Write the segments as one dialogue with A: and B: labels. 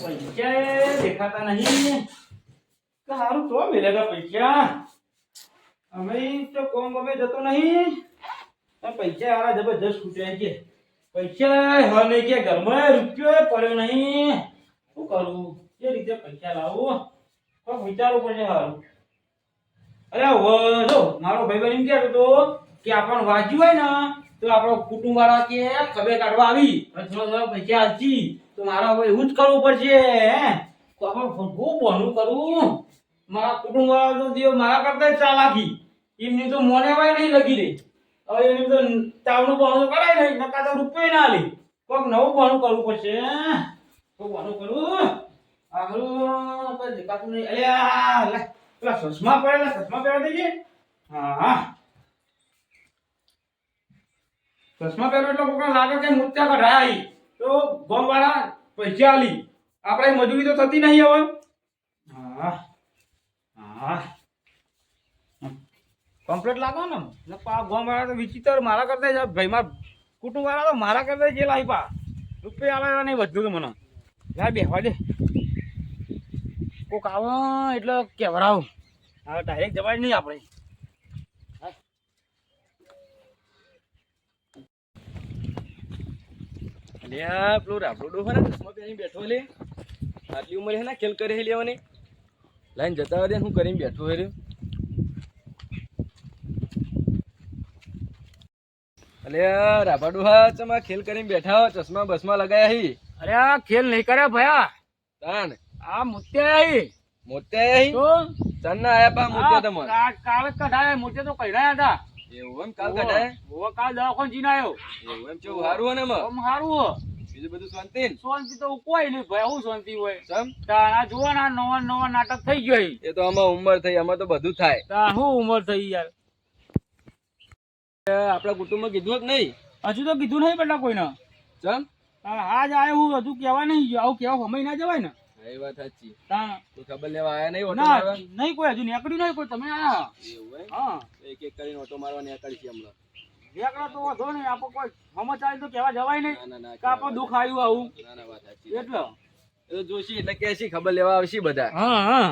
A: પૈસા દેખાતા નહીં. સારું તો મેલેગા પૈસા. અમે તો કોમ ગમે જતો નહીં. પૈસા હારા જબરજસ્ત ખૂટ્યા છે. પૈસા હ નહીં કે ઘરમાં રૂપિયો પડ્યો નહીં. શું કરું? એ રીતે પૈસા લાવું. તો વિચારવું પડશે સારું અરે હવે જો, મારો ભાઈ એમ કહેતો હતો કે આપણને વાંચ્યું હોય ને તો આપણો કુટુંબ વાળા કે ખબર કાઢવા આવી પૈસા હાલશી તો મારે હવે એવું જ કરવું પડશે તો આપણે ખૂબ બહનું કરવું મારા કુટુંબ વાળા તો મારા કરતા ચાલાકી એમની તો મોને વાય નહીં લગી રહી હવે એમની તો બહણું તો કરાય નહીં નકા તો રૂપિયો ના લે કોઈક નવું બહણું કરવું પડશે કોઈ બહણું કરવું આગળ દેખાતું નહીં અલ્યા પેલા ચશ્મા પહેરેલા ચશ્મા પહેરા દેજે હા હા ચશ્મા પહેરો એટલે કોકને લાગે કે મોત્યા કઢાયા. તો ગોમ પૈસા આલી. આપણે મજૂરી તો થતી નહીં હવે. હા હા. કમ્પ્લેટ લાગો ને પા ગોમવાળા તો વિચિત્ર મારા કરતા ભાઈ, મારા કુટુંબવાળા તો મારા કરતા જે લાવી પા. રૂપિયા આલે નહીં વધુ તો મને. લા બેહવા દે. કોક આવો એટલે કેવરાવ હવે ડાયરેક્ટ જવાય નહીં આપણે.
B: અલ્યા પેલો રાબડો ડોહો ચશ્મા પહેરીને બેઠો લે. આટલી ઉંમરે હે ને ખેલ કરી હે લેવાની. લાઈન જતા દે હું કરીને બેઠો હે અલે અલ્યા હા ચમા ખેલ કરીને બેઠા હો ચશ્મા બસમાં લગાયા હી.
A: અરે આ ખેલ નહીં કરે ભયા.
B: તાન.
A: આ મુત્તે આઈ.
B: મોતે આઈ
A: તો?
B: ચન આયા પા મુત્તે તમન
A: આ કાળ કઢાય મુત્તે તો કઢાયા હતા
B: એવું એમ? કાલ કઢાય
A: ઓવો કાલ દવાખાન જીને આવ્યો.
B: એવું એમ? કેવું હારું હે ને એમાં?
A: હારું
B: બીજું બધું શાંતિ
A: શાંતિ તો કોઈ નહીં ભાઈ હું શાંતિ હોય. આ જુઓ ના નવા નવા નાટક થઈ ગયો
B: એ તો આમાં ઉંમર થઈ આમાં તો બધું થાય.
A: તા શું ઉંમર થઈ યાર.
B: આપડા આપણા કુટુંબમાં કીધું જ નહીં?
A: હજુ તો કીધું નહીં બેટા કોઈને. તાણ આજ આવ્યો હું હજુ કહેવા નહીં ગયો. આવું કહેવા સમય ના જવાય ને.
B: હા, એ વાત સાચી. ખબર લેવા આયા નહીં ઓટો મારવા?
A: નહીં કોઈ હજુ નીકળ્યું નહીં કોઈ તમે આયા.
B: એવું
A: હા.
B: એક એક કરીને ઓટો મારવા નીકળી છે હમણાં.
A: નીકળો તો વાંધો નહીં આપણે કોઈ સમાચાર તો કહેવા જવાય નહીં
B: ના ના ના
A: કે આપણે દુઃખ આવ્યું આવું.
B: ના ના વાત સાચી.
A: એટલે.
B: એ જોશી એટલે કહેશી ખબર લેવા આવશી બધા.
A: હા હા.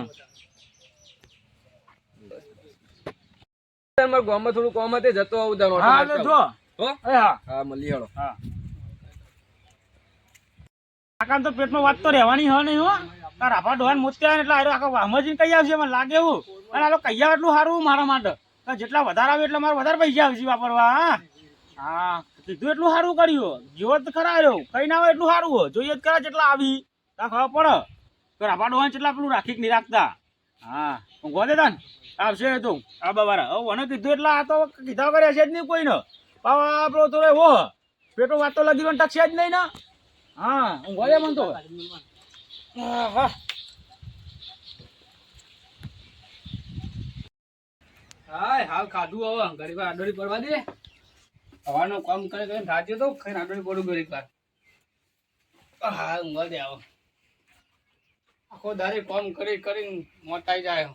B: મારા ગામમાં થોડું કોમ હતું જતો આવું તાર
A: હા જો.
B: મળી
A: હા. કાકા તો પેટમાં વાત તો રહેવાની હોય નહીં હો. તાર આભા ડોહાન મોત્યા એટલે આરો આખો વામજીને કઈ આવશે મને લાગે એવું. અને આલો આવે એટલું સારું મારા માટે. જેટલા વધારે આવે એટલે મારે વધારે પૈસા આવશે વાપરવા, હા. હા, કીધું એટલું સારું કર્યું. જેવો જ ખરા આવ્યો કઈ ના આવે એટલું સારું હો જોઈએ જ ખરા જેટલા આવી. તા ખબર પડે. તો રાભા ડોહાન જેટલા પેલું રાખી નહીં રાખતા. હા, હું ગો દેતા ને આવશે તો. આ બાબારા મને કીધું એટલે આ તો કીધા કરે છે જ નહીં કોઈને. પાવા આપણો તો હો. પેટો વાત તો લગી ટકશે જ નહીં ને. હા ઊંઘવા દે મને તો હા. હાય હાલ ખાધું હવે. ઘડી વાર આડોડી પડવા દે. હવાનું કામ કરે કરે થાચ્યો તો ખાઈને આડોડી પડું ઘડી વાર. હા ઊંઘવા દે આવો આખો દારે કામ કરી કરીને મોટાઈ જાય.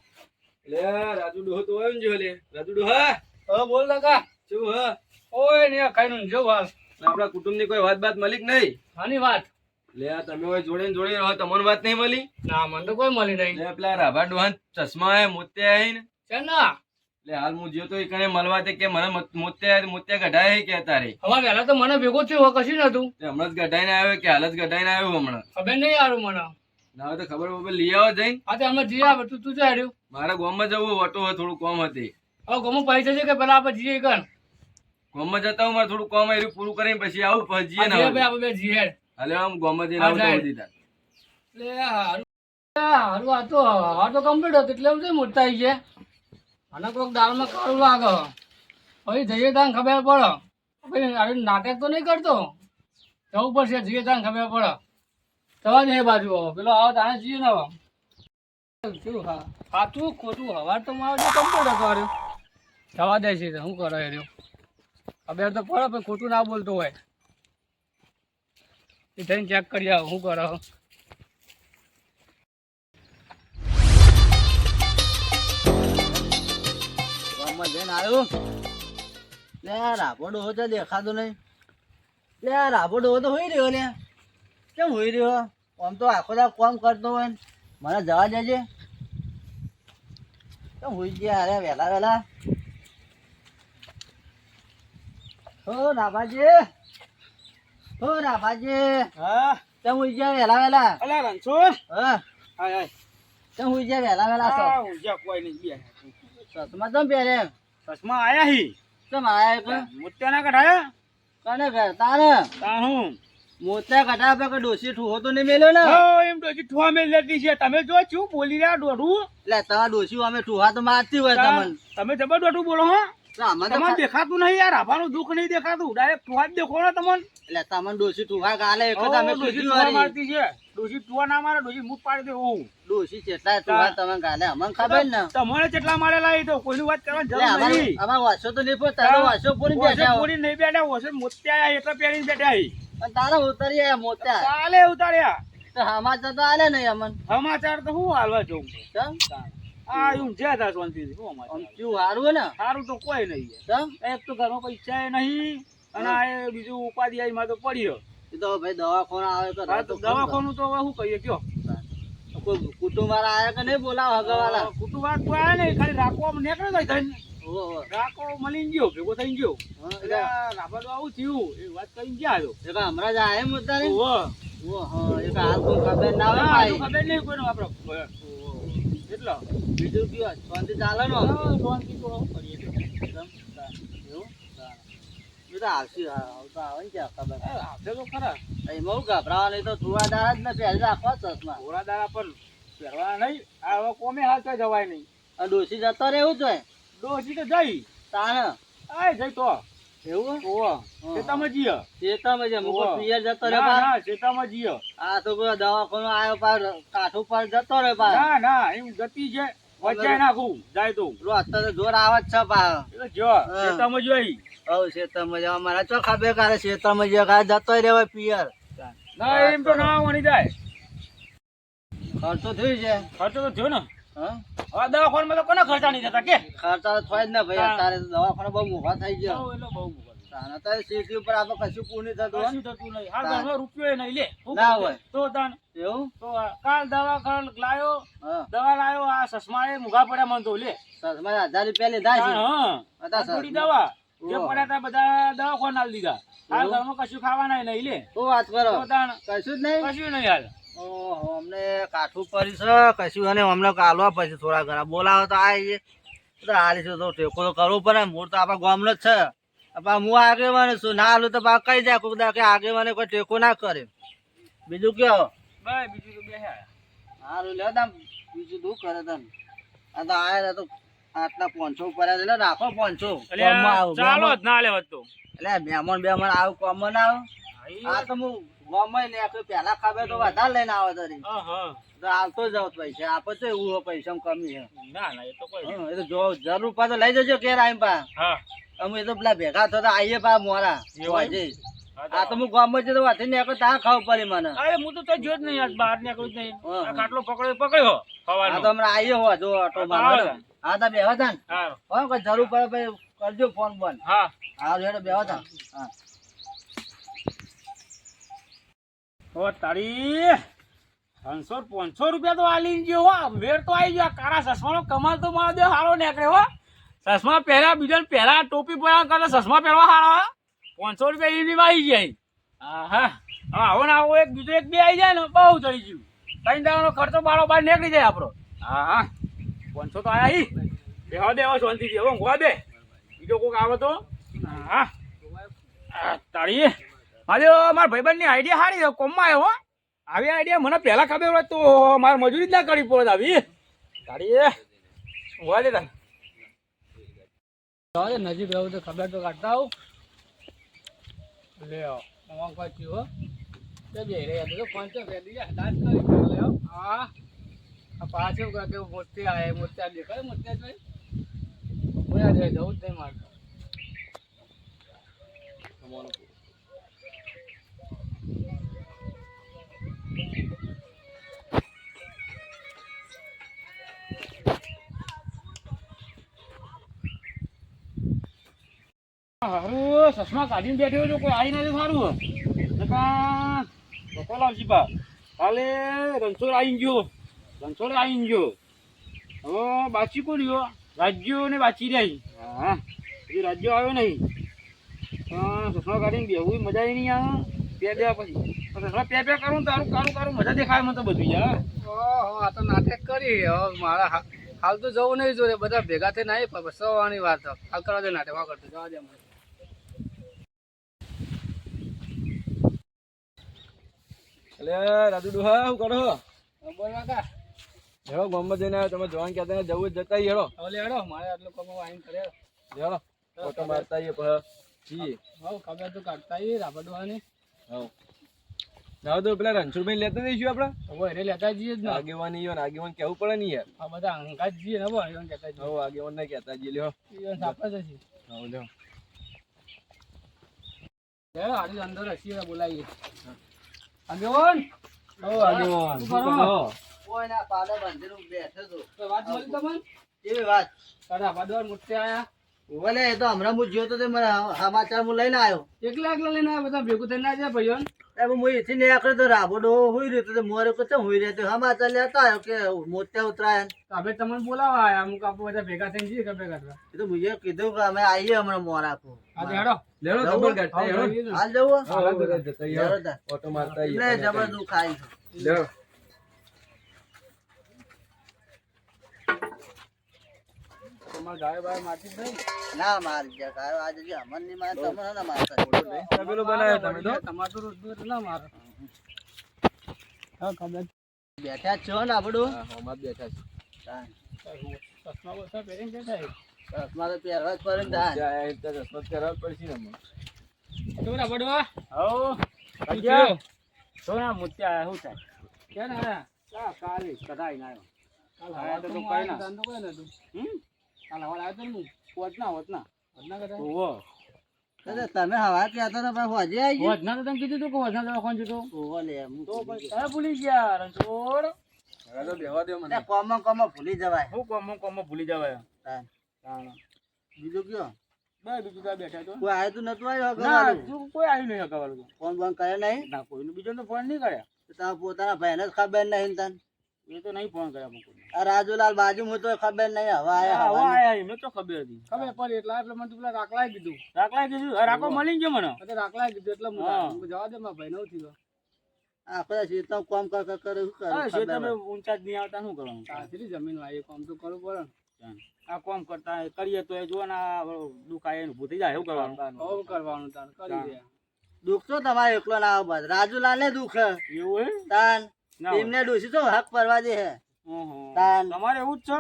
B: લે રાજુ ડોહો તો આવ્યો ને જો લે રાજુ ડોહા.
A: હા બોલ કાકા.
B: શું હા?
A: ઓય ને ખાઈને જો હાલ.
B: આપણા કુટુંબની કોઈ વાત બાત મળી નહીં.
A: આની વાત?
B: લે તમે હોય જોડે ને જોડે રહો તમને વાત નહીં મળી
A: ના મને તો કોઈ મળી નહીં.
B: લે પેલા રાભા ડોહા ચશ્મા હે મોતે આઈ ને.
A: છે ના
B: લે હાલ હું જ્યો તો એ કણે મળવા તે કે મને મોતે મોતે ગઢાય હે કે તારે?
A: અમારે પહેલા તો મને ભેગો થયો હવે કશું નતું
B: તે હમણાં જ કઢાઈને આવ્યો કે હાલ જ કઢાઈને આવ્યો હમણાં?
A: ખબર નહીં આવ્યું મને.
B: ના તો ખબર બબર લઈ આવો જઈને.
A: હા તો અમે જઈ આવે તું તું ચાડ્યું.
B: મારા ગામમાં જવું ઓટો થોડું કોમ હતી.
A: હવે ગામમાં પૈસા છે કે પેલા આપણે જઈએ કણ
B: ગામમાં જતા હું મારે થોડું કોમ આવ્યું પૂરું કરીને પછી આવું જઈએ ને હવે.
A: ભાઈ આપણે બે જઈએ
B: હાલે આમ ગામમાં જઈને આવું તો દીધા
A: એટલે હારું હારું આ તો આ તો કમ્પ્લીટ હતું એટલે એમ છે મોટા આવી છે અને કોઈક દાળમાં કાળું લાગે. પછી જઈએ ત્યાં ખબર પડે. પછી આવી નાટક તો નહીં કરતો. જવું પડશે જઈએ ત્યાં ખબર પડે. જવા દે બાજુ આવો પેલો આવો તાણે જઈએ ને આવો શું હા? સાચું ખોટું હવાર તો મારો કમ્પ્લીટ હતો અરે. જવા દે છે શું કરે એ રહ્યો? ખબર તો પડે પણ ખોટું ના બોલતો હોય. એ થઈને ચેક કરી આવો, શું કરો.
C: તો હોઈ રહ્યો લે. કેમ હોઈ રહ્યો? આમ તો આખો દાડો કામ કરતો હોય મને જવા દેજે. કેમ હોઈ ગયા અરે, વહેલા વહેલા. હો રાભાજી. હો રાભાજી.
A: હા?
C: તમે હુઈ ગયા વહેલા વહેલા?
A: અલા રણછોડ.
C: હા.
A: હાય હાય.
C: તમે હુઈ ગયા વહેલા વહેલા
A: આ ઊંઝા કોઈ નહીં બે.
C: ચશ્મા તમે પહેરે
A: ચશ્મા આયા હી.
C: કેમ આયા કે
A: મોત્યાના કઢાયા?
C: કને કરતા ને?
A: તા હું
C: મોત્યા કઢા પે ડોસી ઠૂહો તો નહીં મેલ્યો ને?
A: હો એમ ડોસી ઠોવા મેલ લેતી છે. તમે જો શું બોલી રહ્યા ડોઢું?
C: એટલે તમારા ડોસી અમે ઠૂહા તો મારતી હોય તમને.
A: તમે જબર દોઢું બોલો હો.
C: તો અમને તો
A: તમારે દેખાતું નહીં યાર આભાનું દુઃખ નહીં દેખાતું. ડાયરેક્ટ ઠોવા જ દેખો ને તમને.
C: એટલે તમને ડોસી ઠૂહા ગાલે એક જ અમે
A: ડોસી
C: કીધું
A: મારતી છે. ડોસી ઠોવા ના મારે ડોસી મૂક પાડી દે હું.
C: ડોસી ચેટલા ઠૂહા તમે ગાલે અમને ખબર ને.
A: તમારે કેટલા મારેલા એ તો કોઈની વાત
C: કરવા
A: જરૂર નહીં.
C: અમારો વાસો તો નહીં પોતા તારો વાસો પૂરી બેઠા.
A: પૂરી નહીં બેઠા ઓછે મોત્યા એટલા પહેરીને બેઠા હી.
C: પણ તારા ઉતરી મોત્યા.
A: કાલે ઉતાર્યા.
C: તો સમાચાર તો આલે નહીં અમન.
A: સમાચાર તો હું હાલવા જઉં. આ એવું જે હતા શાંતિથી શું સમાચાર?
C: આમ ચિયું હારું ને?
A: સારું તો કોઈ નહીં એક તો ઘરમાં પૈસા નહીં અને એ બીજું ઉપાધ્યાય આવી માં તો પડી
C: એ તો ભાઈ દવાખાના આવે તો
A: દવાખાનું તો શું કહીએ કયો?
C: કોઈ કુટુંબ વાળા આવ્યા કે નહીં બોલાવો હગવાલા?
A: કુટુંબ વાત કોઈ આવે નહીં ખાલી રાખો નીકળે જાય થઈને. રાખો મળી ગયો ભેગો થઈ ગયો.
C: હા,
A: એટલે
C: એટલે
A: તો આવું થયું એ વાત કરીને ગયા આવ્યો.
C: એક હમણાં જ આયા મોટા ને
A: ઓહો.
C: ઓહો એક હાલ કોઈ ખબર ના
A: ના,
C: હોય
A: ખબર નહીં કોઈનો આપણો એટલો
C: બીજું કયો? શાંતિ ચાલે ને?
A: શાંતિ તો કરીએ
C: એવું? તો આવશે આવતો આવે ને ત્યાં ખબર.
A: આવશે તો ખરા.
C: એમાં હું ગભરાવા નહીં તો તુવાદાર જ ને પહેરી રાખવા ચશ્મા.
A: ઘોડા દાડા પર પહેરવા નહીં આ હવે કોમે હાલ તો જવાય નહીં.
C: આ ડોસી જતો રહેવું જોઈએ?
A: ડોસી તો જઈ.
C: તાને
A: આય જઈ તો.
C: એવું
A: ઓહો. ખેતામાં જીએ
C: ચેતામાં છે મુકો પિયર જતો રહે
A: ના ના ખેતામાં જીએ
C: આ તો કોઈ દવાખાનો આવ્યો પાર કાઠું પર જતો રહે પાર
A: ના ના એમ ગતિ છે. વચ્ચે નાખું જાય તો.
C: પેલો અત્યારે જોર આવે છે
A: તો જો ખેતામાં જોઈ
C: હવ શેતરમાં જવા. મારા ચો ખબર કારે શેતરમાં જે કારે જતો રહેવાય પિયર.
A: ના એમ તો ના વણી જાય.
C: ખર્ચો થયું છે.
A: ખર્ચો તો થયો ને. હવે દવાખાનામાં તો કોના ખર્ચા નહીં થતા કે?
C: ખર્ચા તો થાય જ ના ભાઈ
A: હા.
C: દવાખાના બહુ મોઘા થઈ ગયા.
A: એટલે બહુ મોંઘું.
C: તાને સીટી ઉપર આપણે કશું પૂરું થતું
A: કશું થતું નહીં. હાલ
C: હા.
A: રૂપિયો નહીં લે.
C: ના હોય.
A: તો તાન.
C: એવું?
A: તો કાલ દવા લાયો દવા લાયો આ ચશ્મા એ મૂઘા પડ્યા મન તો લે.
C: સસમાં હજાર રૂપિયા લીધા છે.
A: હા થોડી દવા. જે પડ્યા તા બધા દવાખાના દીધા હાલ? ઘરમાં કશું ખાવાના નહીં લે.
C: શું વાત કરો?
A: તો
C: કશું જ નહીં?
A: કશું નહીં હાલ.
C: અમને કાઠું પડી છે કશું અને અમને કાલવા પછી થોડા ઘણા. બોલાવો તો આવીએ તો હાલી છે તો ટેકો તો કરવો પડે મૂળ તો આપણા ગામનો જ છે. આપણા હું આગેવાન છું. ના હાલું તો બા કહી જાય કોઈ કે આગેવાને કોઈ ટેકો ના કરે. બીજું કયો?
A: ભાઈ બીજું તો બે હે.
C: સારું લે તમ બીજું શું કરે તમ આ તો આયા તો આટલા પોંચો ઉપર રાખો પોંચો
A: એટલે
C: ગામમાં આવું,
A: ચાલો. જ ના લેવા તો.
C: એટલે મહેમાન બેમાન આવું કોમન આવું. આ તો હું ગામમાં ને પહેલા ખાবে તો વધારે લઈને આવે તરી
A: હા હા.
C: આવતો પૈસા. આપો તો એવું પૈસા કમી છે
A: ના ના એ તો કોઈ
C: એ તો જો જરૂર લઈ જજો ઘેર આવીને પા. અમે તો પેલા ભેગા થતા આવીએ પા મોરા?
A: તો
C: આ તો હું ગામમાં જતો વાથી નીકળો ત્યાં ખાવું પડે મને.
A: અરે હું તો તો જો જ નહીં યાર બહાર નીકળું જ નહીં.
C: હા.
A: પકડ્યો પકડ્યો
C: આ તો હમણાં આવીએ હો જો ઓટો
A: હા,
C: હા. તો બેહવા તા ને.
A: હા.
C: જરૂર પડે ભાઈ કરજો ફોન બોન.
A: હા.
C: હા રેડો તા. હા.
A: ઓ તારી, પાંચસો પાંચસો રૂપિયા તો આલી ગયો હો. વેર તો આવી ગયો. કાળા ચશ્માનો કમાલ તો મારો દે હારો નીકળે હો. ચશ્મા પહેર્યા બીજા પહેલા ટોપી પહેરવા કરતા ચશ્મા પહેરવા હારો પાંચસો રૂપિયા એની આવી જાય. હા હા આવો આવો, એક બીજો એક બે આવી જાય ને બહુ થઈ ગયું. ત્રણ ખર્ચો બારો બાર નીકળી જાય આપણો. હા હા તો આયા હી. બેહવા દે હવે શાંતિથી. હવે દે. બીજો કોઈક આવે તો. હા તારી. આજે મારા ભાઈબંધની આઈડિયા સારી છે, કોમમાં આવ્યો આવી આઈડિયા મને પહેલાં ખબર હોય તો મારે મજૂરી જ ના કરવી પડે આવી ગાડી ઊંઘવા દે તાર.
C: નજીક રહું તો ખબર તો કાઢતા આવું.
A: લે આવો
C: કોઈ થયું હો. બે રહ્યા તો પંચો ફેરી દાંત કરી લે
A: હા.
C: આ પાછું કે મોટી આવે મોટા દેખાય મોટા જોઈ. બોયા જાય જવું જ નહીં મારતો
A: હારું, ચશ્મા કાઢીને બેઠ્યો છું, કોઈ આવી નથી સારું નકા લાવજી બા. કાલે રણછોડ આવી ગયો. રણછોડ આવી ગયો. હવે બાચી કોણ ગયો રાજ્યો ને બાચી રહી. હા, હજી રાજ્યો આવ્યો નહીં. સસમા કાઢીને બેવું મજા આવી નહીં આવે. બે બે પછી. સસમા પે પે કરું તારું કારું કારું મજા દેખાય મને તો બધું યાર
D: ઓહો, આ તો નાટક કરી. મારા હાલ તો જવું નહીં જોઈએ બધા ભેગા થઈને આવી પસવાની સવાની વાત. હાલ કરવા દે નાટક. કરતો? જવા દે
B: એટલે રાજુ ડોહા શું કરો
D: હવે બોલ કાકા
B: હેડો ગામમાં જઈને આવ્યો. તમે જોવાનું કહેતા ને જવું જ જતા હેડો.
D: હવે હેડો. મારે આટલું કમો વાઈન કરે.
B: હેડો. ફોટો મારતા આવીએ પછી.
D: હવે ખબર તો કાઢતા આવીએ રાબડવાની
B: હવ. જાવ તો પેલા રણછોડભાઈ લેતા જઈશું આપણે
D: હવે એને લેતા જઈએ જ ને.
B: આગેવાન ઈયો ને આગેવાન કેવું પડે ને યાર.
D: આ બધા અંગાત જઈએ ને હવે આગેવાન કહેતા જઈએ.
B: હવ આગેવાન ને કહેતા જઈએ. લ્યો.
D: એને સાપે જશે
B: હવ લ્યો.
D: લેડો આડી અંદર હસીએ બોલાવીએ. આગેવાન
B: ઓ આગેવાન
D: શું કરો?
C: કોઈ ના પાડે બંધેલું બેઠો તો
D: કોઈ વાત મળી તમને
C: એવી વાત?
D: તારા પાડવા મોટે આયા?
C: ઓલે એ તો હમણાં હું જ્યો તો તે મને સમાચાર હું લઈને આવ્યો.
D: એકલા એકલા લઈને આયા બધા ભેગું થઈને જાય ભાઈઓ
C: એ હું એથી નીકળ્યો તો રાબોડો હોઈ રહ્યો તો મોરે કચે હોઈ રહ્યો તો સમાચાર લેતા આવ્યો કે મોતે ઉતરાય.
D: તો આપણે તમને બોલાવા આયા અમુક આપણે બધા ભેગા થઈને જઈએ કે ભેગા થવા?
C: એ તો મુજે કીધું કે અમે આવીએ હમણાં
D: હેડો.
B: લેડો ખબર કાઢતા
C: હાલ જવું?
B: હવ હવ. ઓટો મારતા
C: જબર દુઃખ આવી
B: લેડો.
D: ગાય બાય માટી નહીં?
C: ના મારી ગયા કાયો આજે જે અમનની મારે તમને ના મારતા
B: તબેલો બનાવ્યો તમે તો?
D: તમારે તો રોજ રોજ ના મારો. હા ખબર.
C: બેઠા જ છો ને આપણું
B: હા બેઠા જ. બેઠા
D: ચશ્મા બસા પહેરીને બેઠા
C: ચશ્મા તો પહેરવા જ પડે ને.
B: છે કરાવવા પડશે ને
D: બડવા?
A: હવ
D: શું થયું?
A: ના
D: આયા?
A: કાલે કદાય ના
D: કાલ
A: આયા તો કોઈ
D: હું
A: ના.
D: તો કોઈ નહોતું.
A: હમ?
D: કાલ તો ને
C: તો તે તમે હવા કહેતા હોજે આવી ગયું?
A: તો તમે કીધું તું કે હોત ના જતો
C: ઓહો લે, હું
A: તો
C: ભૂલી
A: તમે ભૂલી ગયા રણછોડ
B: હવે તો બેહવા દ્યો મને.
C: તે ભૂલી જવાય.
A: હું કોમ કોમ ભૂલી જવાય.
C: તાન. બીજું કયો?
A: બે બીજું ત્યાં બેઠા તો
C: કોઈ આવ્યું તું નતું આવ્યું?
A: તું કોઈ આવ્યું નહીં હકાવાળું તો.
C: ફોન બોન કરે નહીં?
A: ના કોઈનું બીજો તો ફોન નહીં કર્યા.
C: તો તારા પોતાના ભાઈને જ ખબર નહીં ને તને?
A: એ તો નહીં ફોન કર્યા પણ
C: આ રાજુલાલ બાજુ હું તો ખબર નહીં હવે આયા
A: હવે આયા એમને તો ખબર હતી.
D: ખબર પડી એટલે એટલે મને પેલા રાખલાએ કીધું.
A: રાખલા કીધું? રાખો મળી ગયો મને.
D: તો કીધું એટલે હું જવા દે મારા ભાઈ નવ થયો
C: કર કર કરે શું કરે?
A: હા,
C: ખબર
A: શેતામાં
C: નહીં.
A: ઊંચા જ નહીં આવતા શું કરવાનું?
D: સાચી જમીન લાવી કામ તો કરવું પડે
A: આ કોમ કરતા કરીએ તો એ જો ના દુખાય ઊભું થઈ જાય એવું કરવાનું?
D: કરવાનું. તાર કરી દે
C: દુઃખ તો તમારે એકલો ના આવે રાજુલાલ ને દુઃખ.
A: એવું હે?
C: તાન. એમને ડોસી તો હક પરવા દે હે.
A: ઓહો. તમારે એવું જ છે?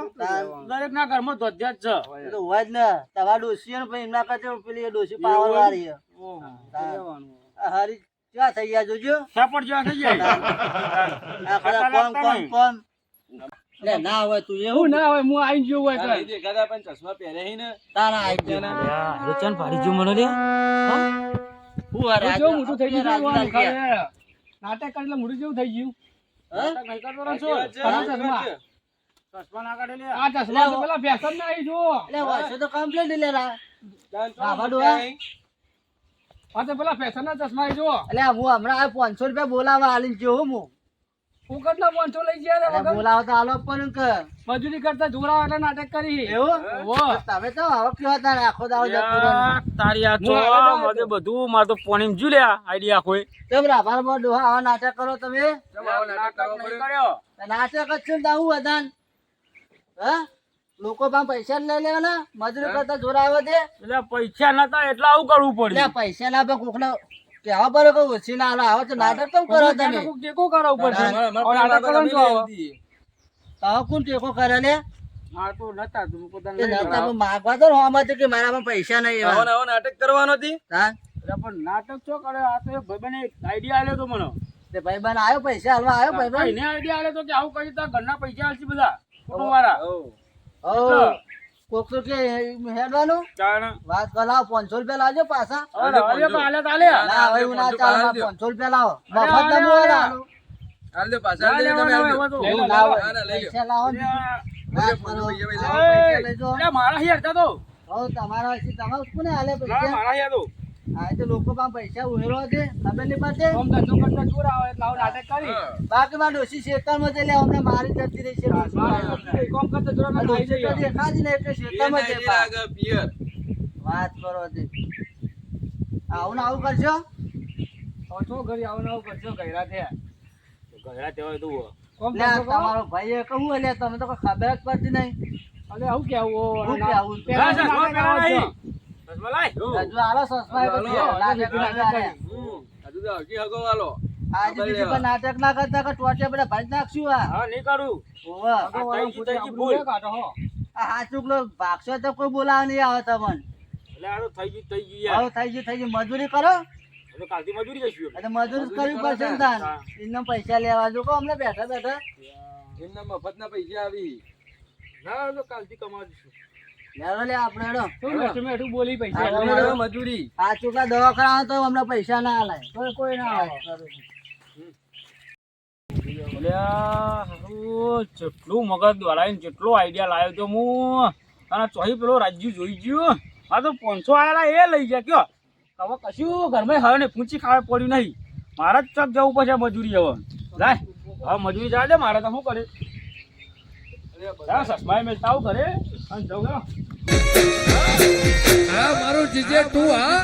A: દરેક ના ઘરમાં ધોધ્યા જ છે
C: તો હોય જ ને. તમારા ડોસી ને પછી એમના કરતા પેલી ડોસી પાવર વાળી આ હરી ક્યાં થઈ ગયા જોજો?
A: સાપડ જેવા થઈ
C: ગયા? કોમ કોમ કોમ લે ના હોય તું એવું
D: ના. હોય? હું આવી ગયો હોય
B: આ
D: એટલે.
B: નહીં દેખાતા પણ ચશ્મા પહેર્યા હી ને.
C: તારા આઈ ગયો.
A: રોચન પાડી જો મને લે.
C: હું? આ
D: જેવું મોટું થઈ ગયું. નાટક કરી એટલે મોટું જેવું થઈ ગયું.
C: હે?
D: આ ચશ્મા.
A: ચશ્મા ના કાઢે લે
D: આ ચશ્મા તો પેલા ફેશન ના ચશ્મા જો.
C: એટલે હું હમણાં પાંચસો રૂપિયા બોલાવા આલી જો હું.
D: હું કેટલા પાંચસો લઈ ગયા રે
C: એટલે
D: વગર?
C: બોલાવો તો આલો પણ કે
D: મજૂરી કરતા જોરાવા એટલે નાટક કરી
C: એવું? તમે તો હવે કયો આખો જતો
A: તારી આ બધું મારે તો જો
C: ડોહા આવા નાટક કરો તમે? જ છે હે? લોકો પણ પૈસા જ લઈ લેવાના. મજૂરી કરતા જોરાવે છે.
A: એટલે પૈસા નતા એટલે આવું કરવું પડે
C: પૈસા ના કોકને કહેવા પડે કો ઓછી ના આલો આવો તો નાટક કેમ કરો તમે?
D: ટેકો
B: અમારા- અમારા
D: નાટક
B: બાબા
D: કરવાનું
B: આવો
D: તો
B: તે
C: કોણ ટેકો કરે લે
A: તો તું
C: તો કે મારામાં પૈસા નહીં એવા.
B: નાટક કરવાનો હતી?
A: પણ નાટક શું કરે? આ તો એક ભાઈબંધે આઈડિયા આલ્યો તો મને.
C: તે ભાઈબંધ આવ્યો પૈસા હાલવા આવ્યો ભાઈબંધ?
A: એને આઈડિયા આલ્યો તો કે આવું કરી તારા ઘરના પૈસા આલશે બધા કુટુંબવાળા.
C: હો કોક તો કે હેડવાનું. વાત કલાવ પાંચસો રૂપિયા લાવજો પાછા. એવું ના ચાલે પાંચસો રૂપિયા લાવો. મફત ના
A: અરે,
B: હાલ દે પાછા તમે
C: લાવો. લાવો.
A: મારા હિયર હતા તો.
C: હો તમારા તમારે કોને હાલે પૈસા?
A: મારા હિયર તો
C: આ તો લોકો પાસે પૈસા ઉમેરો છે. ખબર નહીં પડતી?
D: આમ ધંધો કરતા જોર આવે એટલે આવું નાટક કરી.
C: બાકી માં ડોસી શેતાનમાં જઈ અમને મારી જતી રહી છે.
D: મારે કામ કરતા ના જઈએ.
C: એટલે જઈ.
B: પિયર
C: વાત કરો આવું ને આવું કરશો
D: હવે શું કરી? આવું ને આવું કરશો ગયરા થયા.
A: તહેવાર તો.
C: તમારો ભાઈ એ કહું? એટલે તમે તો કોઈ ખબર જ પડતી નહીં.
D: અલે આવું કેવું?
C: કેવું?
A: ના,
D: નાટક
A: ના,
C: ના ના કરતા કે બધા નાખશું
A: હા નહીં કરું.
D: હો.
C: ભાગશો તો કોઈ બોલાવા નહીં આવે તમને.
A: થઈ થઈ ગયું
C: થઈ ગયું મજૂરી કરો.
A: કાલથી મજૂરી જઈશું
C: એટલે મજૂરી કરવી પડશે ને તાન એમને પૈસા લેવા જો અમને બેઠા બેઠા.
B: એમના મફતના પૈસા આવી.
A: ના કાલથી કમાવા જઈશું.
C: લેરો લે આપણે હેડો.
D: શું મેઠું મેઠું બોલી પૈસા?
C: હા,
B: મજૂરી
C: આ ચોકલા દવા તો અમને પૈસા ના આલાય
D: કોઈ કોઈ ના આવે
A: જેટલું મગજ દોડાવીને જેટલો આઈડિયા લાવ્યો તો હું અને ચોહી પેલો રાજ્ય જોઈ ગયો. આ તો પાંચસો આવેલા એ લઈ ગયા. કયો? હવે કશું ઘરમાં હવે ને પૂંચી ખાવા પડ્યું નહીં. મારે જ ચક જવું પડશે મજૂરી હવે. જાય હવે મજૂરી જાય દે મારે તો શું કરે સસમાય મેં તાવ કરે. અને જવું
E: હા મારું જીજે તું હા?